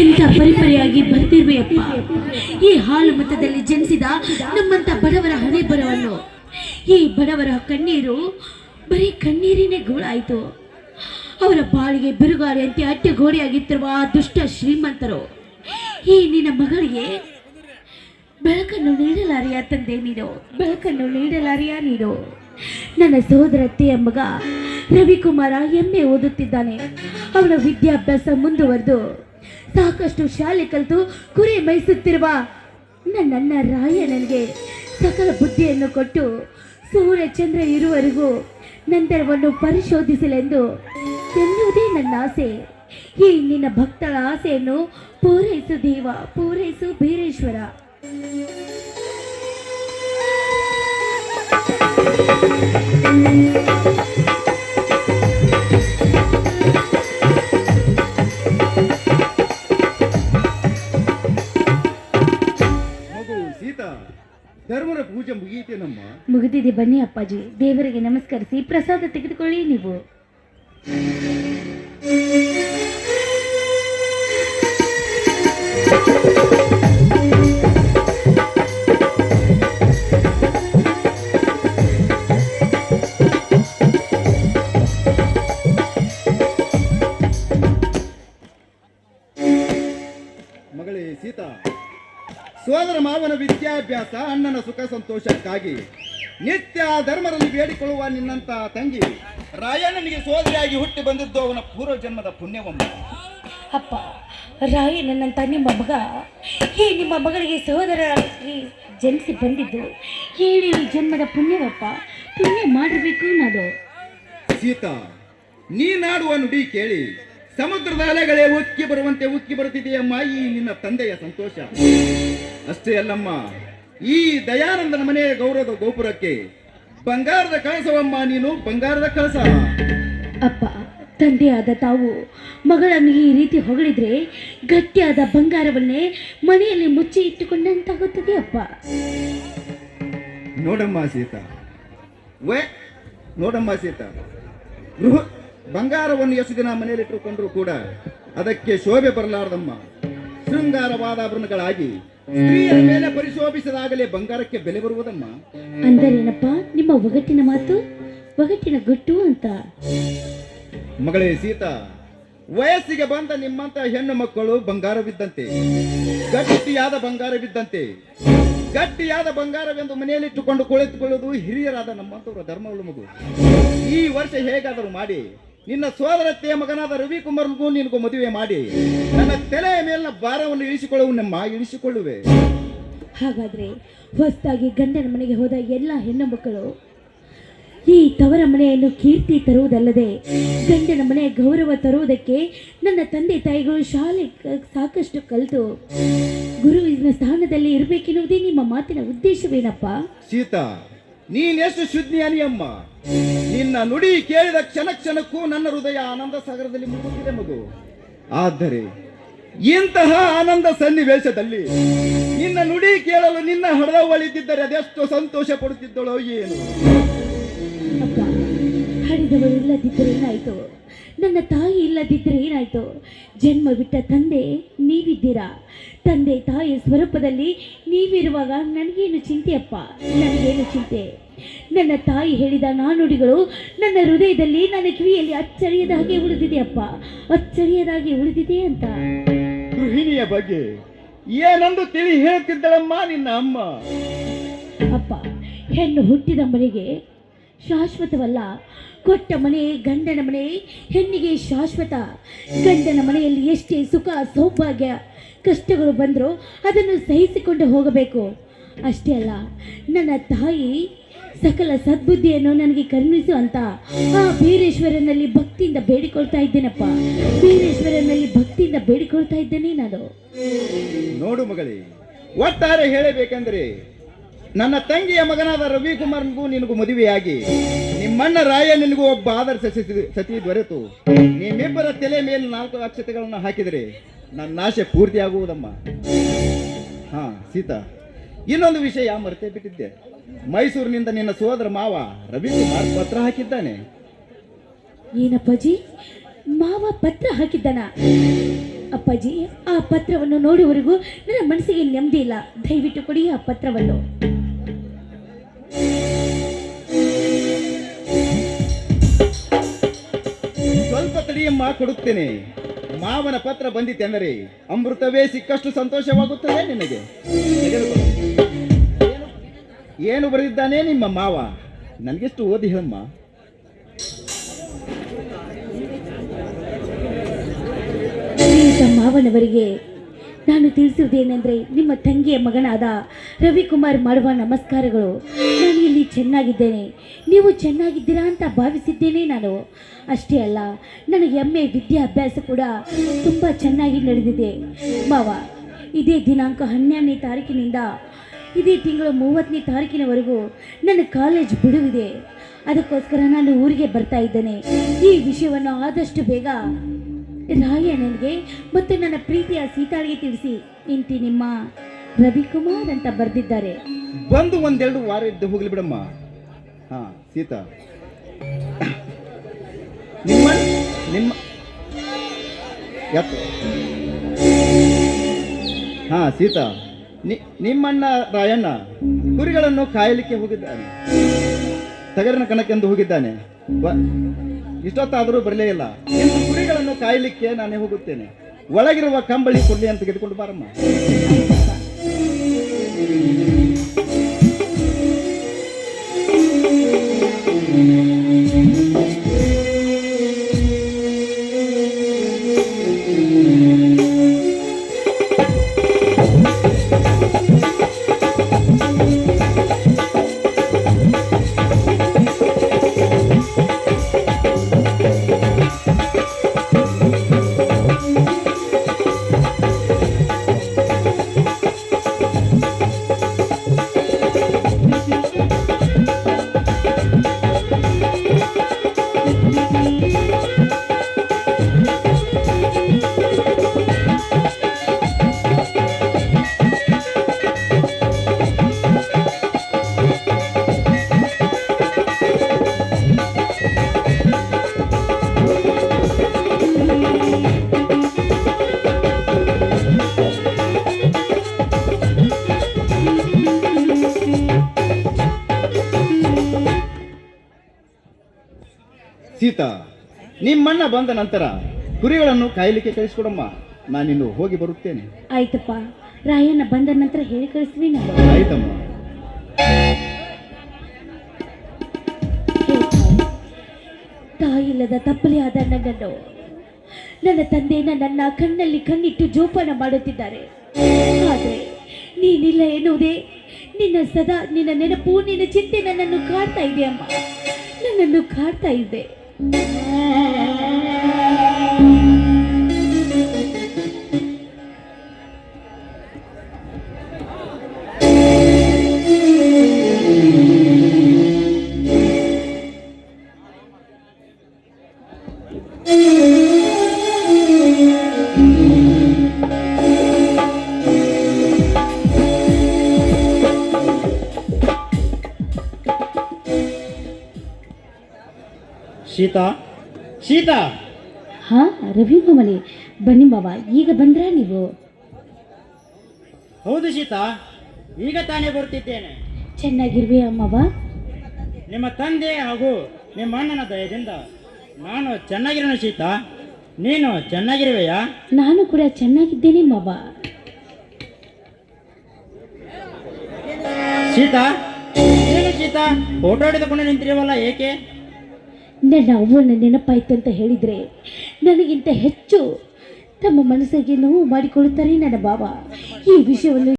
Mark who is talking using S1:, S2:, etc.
S1: ಎಂಥ ಪರಿಪರಿಯಾಗಿ ಬರ್ತಿರ್ವೆಯಪ್ಪ ಈ ಹಾಲು ಮತದಲ್ಲಿ ಜನಿಸಿದ ನಮ್ಮಂತ ಬಡವರ ಹಣೆ ಬರವನ್ನು ಈ ಬಡವರ ಕಣ್ಣೀರು ಬರೀ ಕಣ್ಣೀರಿನೇ ಗೋಳಾಯಿತು. ಅವರ ಬಾಳಿಗೆ ಬಿರುಗಾಳಿಯಂತೆ ಅಟ್ಟೆ ಗೋಡೆಯಾಗಿತ್ತಿರುವ ಆ ದುಷ್ಟ ಶ್ರೀಮಂತರು, ಈ ನಿನ್ನ ಮಗಳಿಗೆ ಬೆಳಕನ್ನು ನೀಡಲಾರಿಯ ತಂದೆ ನೀನು. ಬೆಳಕನ್ನು ನೀಡಲಾರಿಯ ನೀನು. ನನ್ನ ಸಹೋದರತ್ತೆಯ ಮಗ ರವಿಕುಮಾರ ಎಮ್ಮೆ ಓದುತ್ತಿದ್ದಾನೆ. ಅವನ ವಿದ್ಯಾಭ್ಯಾಸ ಮುಂದುವರೆದು ಸಾಕಷ್ಟು ಶಾಲೆ ಕಲಿತು ಕುರಿ ಮೈಸುತ್ತಿರುವ ನನ್ನ ರಾಯ ನನಗೆ ಸಕಲ ಬುದ್ಧಿಯನ್ನು ಕೊಟ್ಟು ಸೂರ್ಯ ಚಂದ್ರ ಇರುವವರೆಗೂ ನಂತರವನ್ನು ಪರಿಶೋಧಿಸಲೆಂದು ಎನ್ನುವುದೇ ನನ್ನ ಆಸೆ. ಈ ನಿನ್ನ ಭಕ್ತರ ಆಸೆಯನ್ನು ಪೂರೈಸು ದೇವ, ಪೂರೈಸು ಬೀರೇಶ್ವರ.
S2: ಮಗು
S1: ಮುಗಿದಿದೆ ಬನ್ನಿ ಅಪ್ಪಾಜಿ. ದೇವರಿಗೆ ನಮಸ್ಕರಿಸಿ, ಪ್ರಸಾದ ತೆಗೆದುಕೊಳ್ಳಿ ನೀವು.
S2: ಮಗಳೇ ಸೀತಾ, ಸೋದರ ಮಾವನ ವಿದ್ಯಾಭ್ಯಾಸ, ಅಣ್ಣನ ಸುಖ ಸಂತೋಷಕ್ಕಾಗಿ. ನಿತ್ಯ ಧರ್ಮರಲ್ಲಿ ಬೇಡಿಕೊಳ್ಳುವ ನಿನ್ನಂತ ತಂಗಿ ರಾಯಣ್ಣನಿಗೆ ಸೋದರಿಯಾಗಿ ಹುಟ್ಟಿ ಬಂದಿದ್ದು ಅವನ ಪೂರ್ವ ಜನ್ಮದ ಪುಣ್ಯವಮ್ಮ.
S1: ಅಪ್ಪ ರಾಯ ನನ್ನಂತ ನಿಮ್ಮ ಮಗ ಈ ನಿಮ್ಮ ಮಗಳಿಗೆ ಸಹೋದರ ಜನಿಸಿ ಬಂದಿದ್ದು ಹೇಳಿ ಜನ್ಮದ ಪುಣ್ಯವಪ್ಪ ಪುಣ್ಯ ಮಾಡಬೇಕು ನಾನು
S2: ಸೀತಾ ನೀನಾಡುವ ನುಡಿ ಕೇಳಿ ಸಮುದ್ರದ ಅಲೆಗಳೇ ಉಕ್ಕಿ ಬರುವಂತೆ ಉಕ್ಕಿ ಬರುತ್ತಿದೆಯಮ್ಮ ಈ ನಿನ್ನ ತಂದೆಯ ಸಂತೋಷ. ಅಷ್ಟೇ ಅಲ್ಲಮ್ಮ ಈ ದಯಾನಂದನ ಮನೆಯ ಗೌರವದ ಗೋಪುರಕ್ಕೆ ಬಂಗಾರದ ಕಳಸವಮ್ಮ ನೀನು ಬಂಗಾರದ ಕಳಸ.
S1: ಅಪ್ಪ ತಂದೆಯಾದ ತಾವು ಮಗಳನ್ನು ಈ ರೀತಿ ಹೊಗಳಿದ್ರೆ ಗಟ್ಟಿಯಾದ ಬಂಗಾರವನ್ನೇ ಮನೆಯಲ್ಲಿ ಮುಚ್ಚಿ ಇಟ್ಟುಕೊಂಡಂತಾಗುತ್ತದೆ ಅಪ್ಪ.
S2: ನೋಡಮ್ಮ ಸೀತಾ. ವೇ ನೋಡಮ್ಮ ಸೀತಾ. ಗೃಹ ಬಂಗಾರವನ್ನು ಎಷ್ಟು ದಿನ ಮನೆಯಲ್ಲಿಟ್ಟುಕೊಂಡ್ರು ಕೂಡ ಅದಕ್ಕೆ ಶೋಭೆ ಬರಲಾರದಮ್ಮ. ಶೃಂಗಾರವಾದ ಆಭರಣಗಳಾಗಿ ಸ್ತ್ರೀಯರ ಮೇಲೆ ಪರಿಶೋಭಿಸದಾಗಲೇ ಬಂಗಾರಕ್ಕೆ ಬೆಲೆ ಬರುವುದಮ್ಮ.
S1: ಅಂದರೇನಪ್ಪ ನಿಮ್ಮ ಒಗಟಿನ ಮಾತು? ಒಗಟಿನ ಗುಟ್ಟು ಅಂತ.
S2: ಮಗಳೇ ಸೀತಾ ವಯಸ್ಸಿಗೆ ಬಂದ ನಿಮ್ಮಂತ ಹೆಣ್ಣು ಮಕ್ಕಳು ಬಂಗಾರವಿದ್ದಂತೆ. ಗಟ್ಟಿಯಾದ ಬಂಗಾರವಿದ್ದಂತೆ. ಗಟ್ಟಿಯಾದ ಬಂಗಾರವೆಂದು ಮನೆಯಲ್ಲಿಟ್ಟುಕೊಂಡು ಕುಳಿತುಕೊಳ್ಳುವುದು ಹಿರಿಯರಾದ ನಮ್ಮಂತವರ ಧರ್ಮಗಳು ಮಗು. ಈ ವರ್ಷ ಹೇಗಾದರೂ ಮಾಡಿ ನಿನ್ನ ಸೋದರತ್ತೆಯ ಮಗನಾದ ರವಿಕುಮಾರ್ಗೂ ನಿನಗೂ ಮದುವೆ ಮಾಡಿ. ನನ್ನ ತಲೆಯ ಮೇಲಿನ ಭಾರವನ್ನು ಇಳಿಸಿಕೊಳ್ಳುವ ನಮ್ಮ ಇಳಿಸಿಕೊಳ್ಳುವೆ.
S1: ಹಾಗಾದ್ರೆ ಹೊಸದಾಗಿ ಗಂಡನ ಮನೆಗೆ ಹೋದ ಎಲ್ಲ ಹೆಣ್ಣು ಮಕ್ಕಳು ಈ ತವರ ಮನೆಯನ್ನು ಕೀರ್ತಿ ತರುವುದಲ್ಲದೆ ಗಂಡನ ಮನೆ ಗೌರವ ತರುವುದಕ್ಕೆ ನನ್ನ ತಂದೆ ತಾಯಿಗಳು ಶಾಲೆ ಸಾಕಷ್ಟು ಕಲಿತು ಗುರುವಿನ ಸ್ಥಾನದಲ್ಲಿ ಇರಬೇಕೆನ್ನುವುದೇ ನಿಮ್ಮ ಮಾತಿನ ಉದ್ದೇಶವೇನಪ್ಪ?
S2: ಸೀತಾ ನೀನೆಷ್ಟು ಶುದ್ಧಿಯಾನಿಯಮ್ಮ ನಿನ್ನ ನುಡಿ ಕೇಳಿದ ಕ್ಷಣ ಕ್ಷಣಕ್ಕೂ ನನ್ನ ಹೃದಯ ಆನಂದ ಸಾಗರದಲ್ಲಿ ಮುಳುಗುತ್ತಿದೆ ಮಗು. ಆದರೆ ಇಂತಹ ಆನಂದ ಸನ್ನಿವೇಶದಲ್ಲಿ ನಿನ್ನ ನುಡಿ ಕೇಳಲು ನಿನ್ನ ಹಡದ ಒಳಿತಿದ್ದರೆ ಅದೆಷ್ಟು ಸಂತೋಷ ಪಡುತ್ತಿದ್ದಳೋ ಏನು?
S1: ಅಪ್ಪ ಹಡಿದವರು ಇಲ್ಲದಿದ್ದರೆ ಏನಾಯ್ತು? ನನ್ನ ತಾಯಿ ಇಲ್ಲದಿದ್ದರೆ ಏನಾಯ್ತು? ಜನ್ಮ ಬಿಟ್ಟ ತಂದೆ, ನೀವಿದ್ದೀರಾ? ತಂದೆ ತಾಯಿಯ ಸ್ವರೂಪದಲ್ಲಿ ನೀವಿರುವಾಗ ನನಗೇನು ಚಿಂತೆಯಪ್ಪ ನನಗೇನು ಚಿಂತೆ? ನನ್ನ ತಾಯಿ ಹೇಳಿದ ನಾನುಡಿಗಳು ನನ್ನ ಹೃದಯದಲ್ಲಿ ನನ್ನ ಕಿವಿಯಲ್ಲಿ ಅಚ್ಚರಿಯದ ಹಾಗೆ ಉಳಿದಿದೆ ಅಪ್ಪ. ಅಚ್ಚರಿಯದಾಗಿ ಉಳಿದಿದೆ ಅಂತ.
S2: ಗೃಹಿಣಿಯ ಬಗ್ಗೆ ಏನೊಂದು ತಿಳಿ ಹೇಳ್ತಿದ್ದಳಮ್ಮ ನಿನ್ನ ಅಮ್ಮ?
S1: ಅಪ್ಪ ಹೆಣ್ಣು ಹುಟ್ಟಿದ ಮನೆಗೆ ಶಾಶ್ವತವಲ್ಲ. ಕೊಟ್ಟ ಮನೆ ಗಂಡನ ಮನೆ ಹೆಣ್ಣಿಗೆ ಶಾಶ್ವತ. ಗಂಡನ ಮನೆಯಲ್ಲಿ ಎಷ್ಟೇ ಸುಖ ಸೌಭಾಗ್ಯ ಕಷ್ಟಗಳು ಬಂದರೂ ಅದನ್ನು ಸಹಿಸಿಕೊಂಡು ಹೋಗಬೇಕು. ಅಷ್ಟೇ ಅಲ್ಲ ನನ್ನ ತಾಯಿ ಸಕಲ ಸದ್ಬುದ್ಧಿಯನ್ನು ನನಗೆ ಕರುಣಿಸು ಅಂತ ಆ ಬೀರೇಶ್ವರನಲ್ಲಿ ಭಕ್ತಿಯಿಂದ ಬೇಡಿಕೊಳ್ತಾ ಇದ್ದೇನಪ್ಪ. ಬೀರೇಶ್ವರನಲ್ಲಿ ಭಕ್ತಿಯಿಂದ ಬೇಡಿಕೊಳ್ತಾ ಇದ್ದೇನೆ ನಾನು.
S2: ನೋಡು ಮಗಳೇ, ಒಟ್ಟಾರೆ ಹೇಳಬೇಕೆಂದ್ರೆ ನನ್ನ ತಂಗಿಯ ಮಗನಾದ ರವಿಕುಮಾರ್ಗೂ ನಿನಗೂ ಮದುವೆಯಾಗಿ, ನಿಮ್ಮಣ್ಣ ರಾಯ ನಿನಗೂ ಒಬ್ಬ ಆದರ್ಶ ಸತಿ ದೊರೆತು. ನಿಮ್ಮಿಬ್ಬರ ತಲೆ ಮೇಲೆ ನಾಲ್ಕು ಅಕ್ಷತೆಗಳನ್ನು ಹಾಕಿದರೆ ನನ್ನ ಆಶೆ ಪೂರ್ತಿ ಆಗುವುದಮ್ಮ ಹಾ, ಸೀತಾ, ಇನ್ನೊಂದು ವಿಷಯ ಮರೆತೇ ಬಿಟ್ಟಿದ್ದೆ. ಮೈಸೂರಿನಿಂದ ನಿನ್ನ ಸೋದರ ಮಾವ ರವಿಕುಮಾರ್ ಪತ್ರ ಹಾಕಿದ್ದಾನೆ.
S1: ಏನಪ್ಪಾಜಿ? ಮಾವ ಪತ್ರ ಹಾಕಿದ್ದಾನ? ಅಪ್ಪಾಜಿ ಆ ಪತ್ರವನ್ನು ನೋಡುವವರೆಗೂ ನನ್ನ ಮನಸ್ಸಿಗೆ ನೆಮ್ಮದಿ ಇಲ್ಲ. ದಯವಿಟ್ಟು ಕೊಡಿ ಆ ಪತ್ರವನ್ನು.
S2: ಸ್ವಲ್ಪ ತಡಿಯಮ್ಮ ಕೊಡುತ್ತೇನೆ. ಮಾವನ ಪತ್ರ ಬಂದಿತೆ ಅಂದರೆ ಅಮೃತವೇ ಸಿಕ್ಕಷ್ಟು ಸಂತೋಷವಾಗುತ್ತದೆ ನಿನಗೆ. ಏನು ಬರೆದಿದ್ದಾನೆ ನಿಮ್ಮ ಮಾವ? ನನಗೆಷ್ಟು ಓದಿ ಹೇಳಮ್ಮ
S1: ಮಾವನವರಿಗೆ ನಾನು ತಿಳಿಸುವುದೇನೆಂದರೆ ನಿಮ್ಮ ತಂಗಿಯ ಮಗನಾದ ರವಿಕುಮಾರ್ ಮಾಡುವ ನಮಸ್ಕಾರಗಳು. ನಾನು ಇಲ್ಲಿ ಚೆನ್ನಾಗಿದ್ದೇನೆ. ನೀವು ಚೆನ್ನಾಗಿದ್ದೀರಾ ಅಂತ ಭಾವಿಸಿದ್ದೇನೆ ನಾನು. ಅಷ್ಟೇ ಅಲ್ಲ, ನನಗೆ ಎಮ್ಮೆ ವಿದ್ಯಾಭ್ಯಾಸ ಕೂಡ ತುಂಬ ಚೆನ್ನಾಗಿ ನಡೆದಿದೆ. ಮಾವ, ಇದೇ ದಿನಾಂಕ ಹನ್ನೆರಡನೇ ತಾರೀಕಿನಿಂದ ಇದೇ ತಿಂಗಳು ಮೂವತ್ತನೇ ತಾರೀಕಿನವರೆಗೂ ನನ್ನ ಕಾಲೇಜ್ ಬಿಡುವಿದೆ. ಅದಕ್ಕೋಸ್ಕರ ನಾನು ಊರಿಗೆ ಬರ್ತಾ ಇದ್ದೇನೆ. ಈ ವಿಷಯವನ್ನು ಆದಷ್ಟು ಬೇಗ ರಾಯಣ್ಣನಿಗೆ ಮತ್ತು ನನ್ನ ಪ್ರೀತಿಯ ಸೀತಾಳಿಗೆ ತಿಳಿಸಿ. ಇಂತಿ ನಿಮ್ಮ ರವಿಕುಮಾರ್ ಅಂತ ಬರೆದಿದ್ದಾರೆ.
S2: ಬಂದು ಒಂದೆರಡು ವಾರ ಇದ್ದು ಹೋಗ್ಲಿ ಬಿಡಮ್ಮ. ಹಾ, ಸೀತಾ. ನಿಮ್ಮ ನಿಮ್ಮ ಹಾ, ಸೀತಾ. ನಿಮ್ಮಣ್ಣ ರಾಯಣ್ಣ ಕುರಿಗಳನ್ನು ಕಾಯಲಿಕ್ಕೆ ಹೋಗಿದ್ದಾನೆ. ತಗರಿನ ಕಣಕ್ಕೆಂದು ಹೋಗಿದ್ದಾನೆ. ಇಷ್ಟೊತ್ತಾದರೂ ಬರಲೇ ಇಲ್ಲ. ಇನ್ನು ಕುರಿಗಳನ್ನು ಕಾಯಲಿಕ್ಕೆ ನಾನೇ ಹೋಗುತ್ತೇನೆ. ಒಳಗಿರುವ ಕಂಬಳಿ ಕೊಡ್ಲಿ ಅಂತ ತೆಗೆದುಕೊಂಡು ಬಾರಮ್ಮ. ಸೀತಾ ನಿಮ್ಮಣ್ಣ ಬಂದ ನಂತರ ಕುರಿಗಳನ್ನು ಕಾಯಲಿಕ್ಕೆ ಕಳಿಸ್ಕೊಡಮ್ಮ. ನಾನಿನ್ನು ಹೋಗಿ ಬರುತ್ತೇನೆ.
S1: ಆಯ್ತಪ್ಪ. ರಾಯಣ್ಣ ಬಂದ ನಂತರ ಹೇಳಿ ಕಳಿಸ್ತೀನಿ. ನಾನು
S2: ಆಯ್ತಮ್ಮ
S1: ತಾಯಿ, ತಾಯಿಲ್ಲದ ತಪ್ಪಲೆ ಆದ ನನ್ನನ್ನು. ನನ್ನ ತಂದೆ ನನ್ನ ಕಣ್ಣಲ್ಲಿ ಕಣ್ಣಿಟ್ಟು ಜೋಪಾನ ಮಾಡುತ್ತಿದ್ದಾರೆ. ಆದರೆ ನೀನಿಲ್ಲ ಎನ್ನುವುದೇ ನಿನ್ನ ಸದಾ ನಿನ್ನ ನೆನಪು ನಿನ್ನ ಚಿಂತೆ ನನ್ನನ್ನು ಕಾಡ್ತಾ ಇದೆ ಅಮ್ಮ ನನ್ನನ್ನು ಕಾಡ್ತಾ ಇದೆ. Mm-hmm.
S3: ಸೀತಾ ಸೀತಾ
S1: ಹಾ ರವಿ ಮಾಮಲಿ ಬನ್ನಿ ಮಾವ ಈಗ ಬಂದ್ರ ನೀವು?
S3: ಹೌದು ಸೀತಾ ಈಗ ತಾನೇ ಬರ್ತಿದ್ದೇನೆ.
S1: ಚೆನ್ನಾಗಿರ್ವಿ ಅಮ್ಮವ
S3: ನಿಮ್ಮ ತಂದೆ ಹಾಗೂ ನಿಮ್ಮ ಅಣ್ಣನ ದಯದಿಂದ ನಾನು ಚೆನ್ನಾಗಿರೋಣ ಸೀತಾ ನೀನು ಚೆನ್ನಾಗಿರುವೆಯಾ?
S1: ನಾನು ಕೂಡ ಚೆನ್ನಾಗಿದ್ದೇನೆ ಮಾವ.
S3: ಸೀತಾ ಏನು ಸೀತಾ ಫೋಟೋ ಹಿಡಿದುಕೊಂಡು ನಿಂತಿರುವಲ್ಲ ಏಕೆ?
S1: ನನ್ನ ಅವ್ವನ ನೆನಪಾಯ್ತು ಅಂತ ಹೇಳಿದರೆ ನನಗಿಂತ ಹೆಚ್ಚು ತಮ್ಮ ಮನಸ್ಸಿಗೆ ನೋವು ಮಾಡಿಕೊಳ್ಳುತ್ತಾರೆ ನನ್ನ ಬಾಬಾ ಈ ವಿಷಯವನ್ನು